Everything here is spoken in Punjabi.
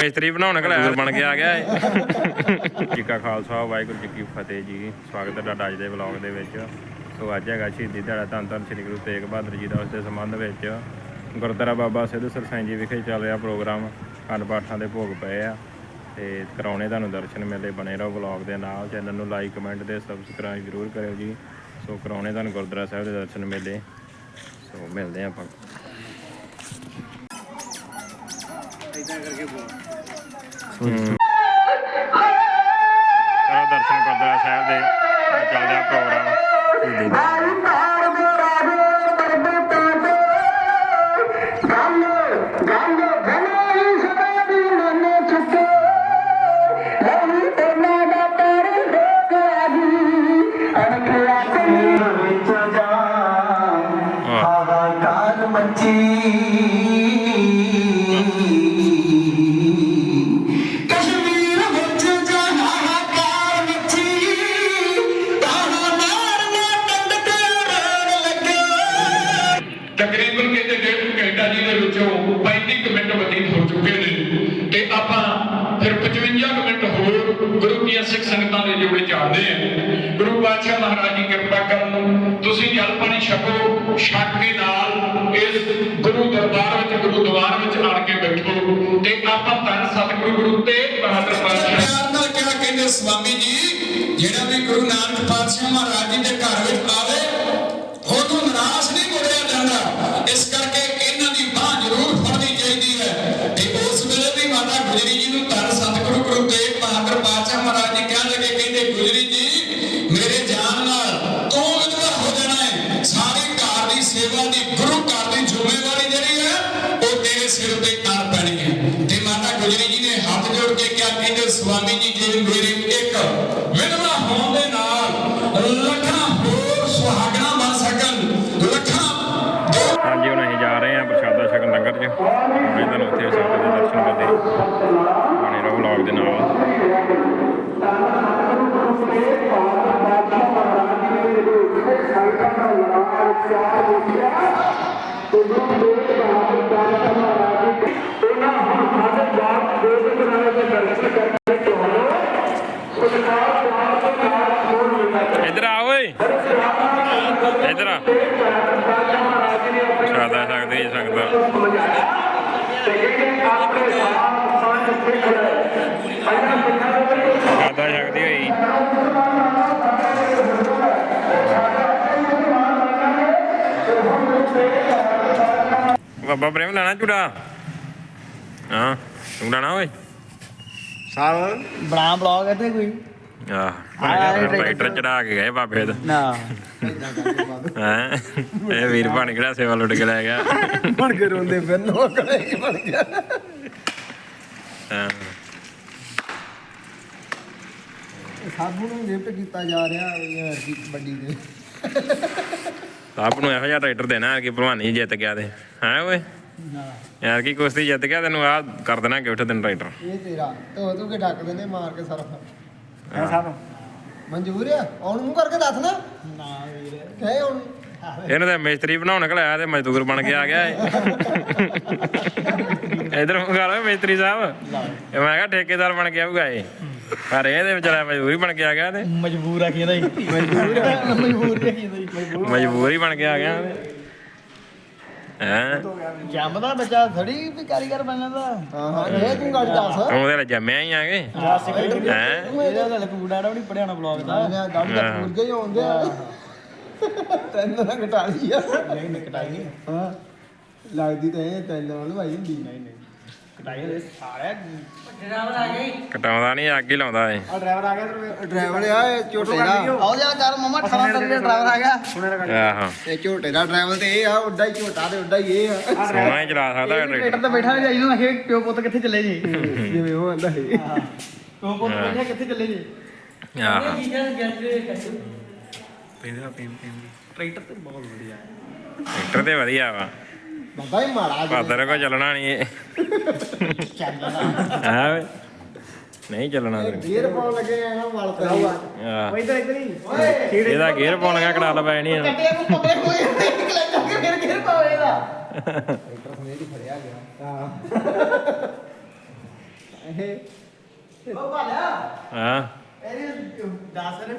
ਮਿਸਤਰੀ ਬਣਾਉਣ ਘਲਿਆ ਬਣ ਕੇ ਆ ਗਿਆ ਏ ਜੀ ਕਾ ਖਾਲਸਾ ਵਾਹਿਗੁਰੂ ਜੀ ਕੀ ਫਤਿਹ ਜੀ। ਸਵਾਗਤ ਹੈ ਤੁਹਾਡਾ ਅੱਜ ਦੇ ਵਲੌਗ ਦੇ ਵਿੱਚ। ਸੋ ਅੱਜ ਹੈਗਾ ਸ਼ਹੀਦੀ ਦਿਹਾੜਾ ਧੰਨ ਧੰਨ ਸ੍ਰੀ ਗੁਰੂ ਤੇਗ ਬਹਾਦਰ ਜੀ ਦਾ ਉਸ ਦੇ ਸੰਬੰਧ ਵਿੱਚ। ਗੁਰਦੁਆਰਾ ਬਾਬਾ ਸਿੱਧ ਸਰਸਾਈ ਜੀ ਵਿਖੇ ਚੱਲ ਰਿਹਾ ਪ੍ਰੋਗਰਾਮ। ਖੰਡ ਪਾਠਾਂ ਦੇ ਭੋਗ ਪਏ ਆ। ਤੇ ਕਰਾਉਣੇ ਤੁਹਾਨੂੰ ਦਰਸ਼ਨ ਮੇਲੇ ਬਣੇ ਰਹੋ ਵਲੌਗ ਦੇ ਨਾਲ। ਚੈਨਲ ਨੂੰ ਲਾਈਕ ਕਮੈਂਟ ਤੇ ਸਬਸਕ੍ਰਾਈਬ ਜ਼ਰੂਰ ਕਰਿਓ ਜੀ। ਸੋ ਕਰਾਉਣੇ ਤੁਹਾਨੂੰ ਗੁਰਦੁਆਰਾ ਸਾਹਿਬ ਦੇ ਦਰਸ਼ਨ ਮੇਲੇ। ਸੋ ਮਿਲਦੇ ਹਾਂ ਆਪਾਂ ਹੂੰ। ਚਲੋ ਦਰਸ਼ਨ ਗੁਰਦੁਆਰਾ ਸਾਹਿਬ ਦੇ ਅੱਜ ਚੱਲ ਰਿਹਾ ਪ੍ਰੋਗਰਾਮ। ਮੱਚੀ ਸਿੱਖ ਸੰਗਤਾਂ ਦੇ ਜੋੜੇ ਚਾੜਦੇ ਆ। ਗੁਰੂ ਪਾਤਸ਼ਾਹ ਮਹਾਰਾਜ ਦੀ ਕਿਰਪਾ ਕਰਨ ਤੁਸੀਂ ਜਲ ਪਾਣੀ ਛਕੋ, ਛਕ ਕੇ ਨਾਲ ਇਸ ਗੁਰੂ ਦਰਬਾਰ ਵਿੱਚ ਗੁਰੂ ਦੁਆਰ ਵਿੱਚ ਆਣ ਕੇ ਬੈਠੋ ਤੇ ਆਪਾਂ ਧੰਨ ਸਤਿਗੁਰੂ, ਗੁਰੂ ਤੇਗ ਬਹਾਦਰ ਪਾਤਸ਼ਾਹ। ਨਾਲ ਕਿਹਾ ਕਹਿੰਦੇ ਸੁਆਮੀ ਜੀ, ਜਿਹੜਾ ਵੀ ਗੁਰੂ ਨਾਨਕ ਪਾਤਸ਼ਾਹ ਮਹਾਰਾਜ ਜੀ ਦੇ ਘਰ ਵਿੱਚ ਆਵੇ ਸੇਵਾ ਦੀ ਗੁਰੂ ਘਰ ਦੀ ਜ਼ਿੰਮੇਵਾਰੀ ਜਿਹੜੀ ਹੈ ਉਹ ਤੇਰੇ ਸਿਰ ਤੇ ਕਰ ਪੈਣੀ ਹੈ। ਤੇ ਮਾਤਾ ਗੁਜਰੀ ਜੀ ਨੇ ਹੱਥ ਜੋੜ ਕੇ ਕਿਹਾ ਕਹਿੰਦੇ ਸੁਆਮੀ ਜੀ ਜੇ ਮੇਰੀ ਇੱਕ ਵਿਧਵਾ ਹੋਣ ਦੇ ਨਾਲ ਲੱਖਾਂ ਹੋਰ ਸੁਹਾਗਣਾ ਬਣ ਸਕਣ ਲੱਖਾਂ ਹਾਂਜੀ ਹੁਣ ਅਸੀਂ ਜਾ ਰਹੇ ਹਾਂ ਪ੍ਰਸ਼ਾਦਾ ਛਕਣ ਲੰਗਰ 'ਚ। ਹੁਣੇ ਤੁਹਾਨੂੰ ਉੱਥੇ ਸਾਡੇ ਦੇ ਦਰਸ਼ਨ ਕਰਦੇ ਬਣੇ ਰਹੋ ਵਲੌਗ ਦੇ ਨਾਲ। ਇੱਧਰ ਆ ਓਏ। ਇੱਧਰ ਆ। ਪ੍ਰਸ਼ਾਦਾ ਛਕਦੇ ਜੀ ਸੰਗਤ ਪ੍ਰਸ਼ਾਦਾ ਛਕਦੀ ਬਾਬਾ ਪ੍ਰੇਮ ਲੈਣਾ ਝੂੜਾ ਹਾਂ ਤੂੰ ਲੈਣਾ ਓਏ ਬਣਾ ਬਲੌਗ ਹੈ ਤੇ ਕੋਈ ਆਹ ਟਰੈਕਟਰ ਚੜਾ ਕੇ ਗਏ ਬਾਬੇ ਦਾ ਨਾ ਹੈ ਇਹ ਵੀਰ ਬਣ ਕਿਹੜਾ ਸੇਵਾ ਲੁੱਟ ਕੇ ਲੈ ਗਿਆ ਬਣ ਕੇ ਰੋਂਦੇ ਫਿਰ ਹੀ ਬਣ ਗਿਆ ਹਾਂ ਸਾਬੂ ਨੂੰ ਗਿਫਟ ਕੀਤਾ ਜਾ ਰਿਹਾ ਯਾਰ ਵੱਡੀ ਦੇ ਆਪ ਨੂੰ ਇਹੋ ਜਿਹਾ ਟਰੈਕਟਰ ਦੇਣਾ ਕਿ ਭਲਵਾਨੀ ਜਿੱਤ ਗਿਆ ਤੇ। ਹੈ ਓਏ? ਨਾ ਯਾਰ ਕੀ ਕੁਸ਼ਤੀ ਜਿੱਤ ਗਿਆ ਤੈਨੂੰ ਆ ਕਰ ਦੇਣਾ ਗਿਫਟ ਤੈਨੂੰ ਟਰੈਕਟਰ। ਇਹ ਤੇਰਾ ਧੋ ਧੋ ਕੇ ਢੱਕ ਦਿੰਦੇ ਮਾਰ ਕੇ ਸਾਰਾ। ਹਾਂ। ਸਭ ਮਨਜ਼ੂਰ ਆ? ਆਉਣ ਮੂੰਹ ਕਰਕੇ ਦੱਸ ਨਾ। ਨਾ ਵੀਰ। ਕਹੇ ਹੁਣ ਇਹਨੂੰ ਤਾਂ ਮਿਸਤਰੀ ਬਣਾਉਣ ਘਲਿਆ ਤੇ ਮਜ਼ਦੂਰ ਬਣ ਕੇ ਆ ਗਿਆ ਏ। ਇਧਰ ਮੰਗਾ ਮਿਸਤਰੀ ਸਾਹਿਬ। ਇਹ ਮੈਂ ਕਿਹਾ ਠੇਕੇਦਾਰ ਬਣ ਕੇ ਆਊਗਾ ਇਹ ਪਰ ਇਹਦੇ ਵਿਚਾਰਾ ਮਜ਼ਦੂਰ ਹੀ ਬਣ ਕੇ ਆ ਗਿਆ ਤੇ। ਮਜਬੂਰ ਆ ਕਿਹਦਾ ਹੀ ਮਜਬੂਰ ਆ। ਮਜਬੂਰ ਆ ਕਿਹਦਾ ਹੀ ਮਜਬੂਰ ਮਜਬੂਰ ਹੀ ਬਣ ਕੇ ਆ ਗਿਆ ਹੈ? ਜੰਮਦਾ ਬੱਚਾ ਥੋੜੀ ਵੀ ਕਾਰੀਗਰ ਬਣਨਾ ਦਾ ਹਾਂ ਹਾਂ। ਇਹ ਤੂੰ ਗੱਲ ਦੱਸ। ਉਹਦੇ ਨਾਲ ਜੰਮਿਆ ਹੀ ਆਗੇ ਹੈ। ਇਹਦਾ ਤਾਂ ਲਕੂੜਾ ਨਹੀਂ ਪੜਿਆ ਨਾ ਬਲੌਗ ਦਾ। ਗੱਲ ਤਾਂ ਪੂਰ ਗਈ ਹੁੰਦੇ ਆ। ਤੈਨੂੰ ਨਾ ਘਟਾ ਲਈ ਆ। ਨਹੀਂ ਨਹੀਂ ਹਾਂ। ਲੱਗਦੀ ਤਾਂ ਇਹ ਤੈਨੂੰ ਭਾਈ ਹੁੰਦੀ। ਨਹੀਂ ਨਹੀਂ। ਕਟਾਈ ਦੇ ਸਾਰੇ ਕਟਾਉਂਦਾ ਨਹੀਂ ਅੱਗ ਹੀ ਲਾਉਂਦਾ ਏ ਆ ਡਰਾਈਵਰ ਆ ਗਿਆ ਡਰਾਈਵਰ ਆ ਇਹ ਝੋਟੇ ਦਾ। ਆਓ ਜਾ ਕਰ ਮਮਾ 18 ਤਰੀਕ ਦਾ ਡਰਾਈਵਰ ਆ ਗਿਆ। ਆਹੋ। ਇਹ ਝੋਟੇ ਦਾ ਡਰਾਈਵਰ ਤੇ ਇਹ ਆ ਉੱਡਾ ਹੀ ਝੋਟਾ ਤੇ ਉੱਡਾ ਹੀ ਇਹ ਆ। ਸੋਹਣਾ ਹੀ ਚਲਾ ਸਕਦਾ ਇਹ ਟਰੈਕਟਰ। ਤੇ ਬੈਠਾ ਜਾਈ ਨੂੰ ਆਖੇ ਪਿਓ ਪੁੱਤ ਕਿੱਥੇ ਚੱਲੇ ਜੀ? ਜਿਵੇਂ ਉਹ ਆਂਦਾ ਹੈ ਪਿਓ ਪੁੱਤ ਬੈਠੇ ਕਿੱਥੇ ਚੱਲੇ ਜੀ? ਆਹੋ। ਟਰੈਕਟਰ ਤੇ ਬਹੁਤ ਵਧੀਆ। ਟਰੈਕਟਰ ਤੇ ਵਧੀਆ ਵਾ। ਬਾਬਾ ਹੀ ਮਾੜਾ ਜਿਹਾ ਪਾਦਰ ਕੋ ਚੱਲਣਾ ਨਹੀਂ ਇਹ। ਚੱਲਦਾ ਹੈ ਓਏ ਨਹੀਂ ਚੱਲਣਾ ਤੇਰੇ ਗੇਅਰ ਪਾਉਣ ਲੱਗੇ ਆ ਨਾ ਵਲ ਤੇ ਆਹ, ਇਧਰ ਇਧਰ ਹੀ। ਇਹਦਾ ਗੇਅਰ ਪਾਉਣ ਗਿਆ ਕੜਾ ਲਵਾਇਆ ਨਹੀਂ ਇਹਨੂੰ। ਕੱਟਿਆ ਨੂੰ ਪੱਪੇ ਹੋਏ ਨਿਕਲ ਕੇ ਫਿਰ ਗਿਰ ਪਾਵੇਗਾ ਟਰੈਕਟਰ ਸਮੇਤ ਹੀ ਫੜਿਆ ਗਿਆ। ਹਾਂ। ਇਹ ਉਹ ਭਾਲਿਆ ਹਾਂ। ਇਹ 10 ਨੇ